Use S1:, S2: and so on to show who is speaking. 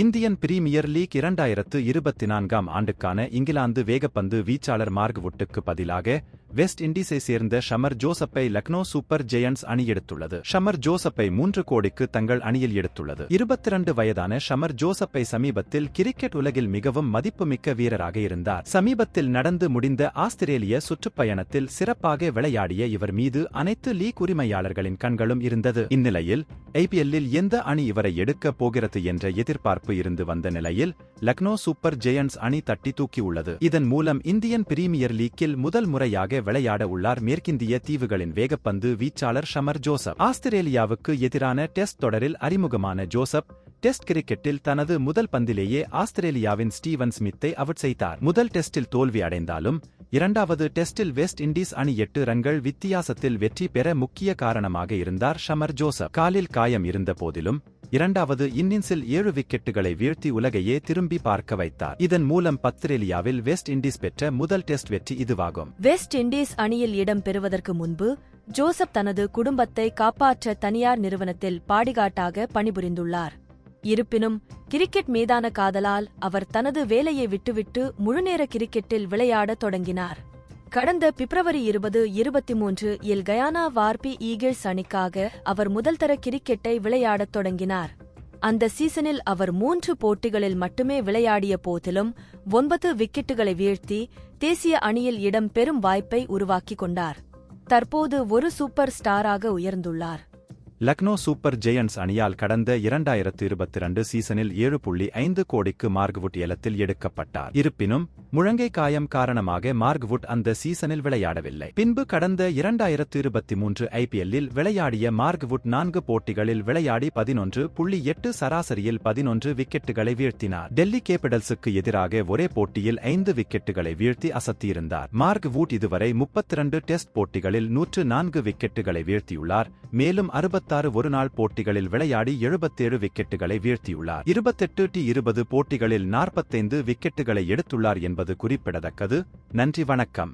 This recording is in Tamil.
S1: இந்தியன் பிரீமியர் லீக் இரண்டாயிரத்து இருபத்தி நான்காம் ஆண்டுக்கான இங்கிலாந்து வேகப்பந்து வீச்சாளர் மார்க்வுட்டுக்கு பதிலாக வெஸ்ட் இண்டீஸை சேர்ந்த ஷமர் ஜோசப்பை லக்னோ சூப்பர் ஜெயண்ட்ஸ் அணி எடுத்துள்ளது ஷமர் ஜோசப்பை மூன்று கோடிக்கு தங்கள் அணியில் எடுத்துள்ளது. இருபத்திரண்டு வயதான ஷமர் ஜோசப்பை சமீபத்தில் கிரிக்கெட் உலகில் மிகவும் மதிப்புமிக்க வீரராக இருந்தார். சமீபத்தில் நடந்து முடிந்த ஆஸ்திரேலிய சுற்றுப்பயணத்தில் சிறப்பாக விளையாடிய இவர் மீது அனைத்து லீக் உரிமையாளர்களின் கண்களும் இருந்தது. இந்நிலையில் ஐபிஎல்லில் எந்த அணி இவரை எடுக்கப் போகிறது என்ற எதிர்பார்ப்பு இருந்து வந்த நிலையில் லக்னோ சூப்பர் ஜெயண்ட்ஸ் அணி தட்டி தூக்கியுள்ளது இதன் மூலம் இந்தியன் பிரீமியர் லீக்கில் முதல் முறையாக விளையாட உள்ளார் மேற்கிந்திய தீவுகளின் வேகப்பந்து வீச்சாளர் ஷமர் ஜோசப். ஆஸ்திரேலியாவுக்கு எதிரான டெஸ்ட் தொடரில் அறிமுகமான ஜோசப் டெஸ்ட் கிரிக்கெட்டில் தனது முதல் பந்திலேயே ஆஸ்திரேலியாவின் ஸ்டீவன் ஸ்மித்தை அவுட் செய்தார். முதல் டெஸ்டில் தோல்வி அடைந்தாலும் இரண்டாவது டெஸ்டில் வெஸ்ட் இண்டீஸ் அணி எட்டு ரன்கள் வித்தியாசத்தில் வெற்றி பெற முக்கிய காரணமாக இருந்தார் ஷமர் ஜோசப். காலில் காயம் இருந்த போதிலும் இரண்டாவது இன்னிங்ஸில் ஏழு விக்கெட்டுகளை வீழ்த்தி உலகையே திரும்பி பார்க்க வைத்தார். இதன் மூலம் பத்திரேலியாவில் வெஸ்ட் இண்டீஸ் பெற்ற முதல் டெஸ்ட் வெற்றி இதுவாகும்.
S2: வெஸ்ட் இண்டீஸ் அணியில் இடம் பெறுவதற்கு முன்பு ஜோசப் தனது குடும்பத்தை காப்பாற்ற தனியார் நிறுவனத்தில் பாடிகாட்டாக பணிபுரிந்துள்ளார். இருப்பினும் கிரிக்கெட் மீதான காதலால் அவர் தனது வேலையை விட்டுவிட்டு முழுநேர கிரிக்கெட்டில் விளையாடத் தொடங்கினார். கடந்த பிப்ரவரி இருபது இருபத்தி மூன்று இல் கயானா வார்பி ஈகிள்ஸ் அணிக்காக அவர் முதல் தர கிரிக்கெட்டை விளையாடத் தொடங்கினார். அந்த சீசனில் அவர் மூன்று போட்டிகளில் மட்டுமே விளையாடிய போதிலும் ஒன்பது விக்கெட்டுகளை வீழ்த்தி தேசிய அணியில் இடம் பெறும் வாய்ப்பை உருவாக்கிக் கொண்டார். தற்போது ஒரு சூப்பர் ஸ்டாராக உயர்ந்துள்ளார்.
S1: லக்னோ சூப்பர் ஜெயண்ட்ஸ் அணியால் கடந்த இரண்டாயிரத்து இருபத்தி இரண்டு சீசனில் ஏழு புள்ளி ஐந்து கோடிக்கு மார்க்வுட் ஏலத்தில் எடுக்கப்பட்டார். இருப்பினும் முழங்கை காயம் காரணமாக மார்க்வுட் அந்த சீசனில் விளையாடவில்லை. பின்பு கடந்த இரண்டாயிரத்து இருபத்தி மூன்று ஐபிஎல்லில் விளையாடிய மார்க்வுட் நான்கு போட்டிகளில் விளையாடி பதினொன்று புள்ளி எட்டு சராசரியில் பதினொன்று விக்கெட்டுகளை வீழ்த்தினார். டெல்லி கேபிடல்ஸுக்கு எதிராக ஒரே போட்டியில் ஐந்து விக்கெட்டுகளை வீழ்த்தி அசத்தியிருந்தார். மார்க்வுட் இதுவரை முப்பத்திரண்டு டெஸ்ட் போட்டிகளில் நூற்று நான்கு விக்கெட்டுகளை வீழ்த்தியுள்ளார். மேலும் அறுபத்தி இருபத்தாறு ஒருநாள் போட்டிகளில் விளையாடி எழுபத்தேழு விக்கெட்டுகளை வீழ்த்தியுள்ளார். இருபத்தெட்டு டி இருபது போட்டிகளில் நாற்பத்தைந்து விக்கெட்டுகளை எடுத்துள்ளார் என்பது குறிப்பிடத்தக்கது. நன்றி வணக்கம்.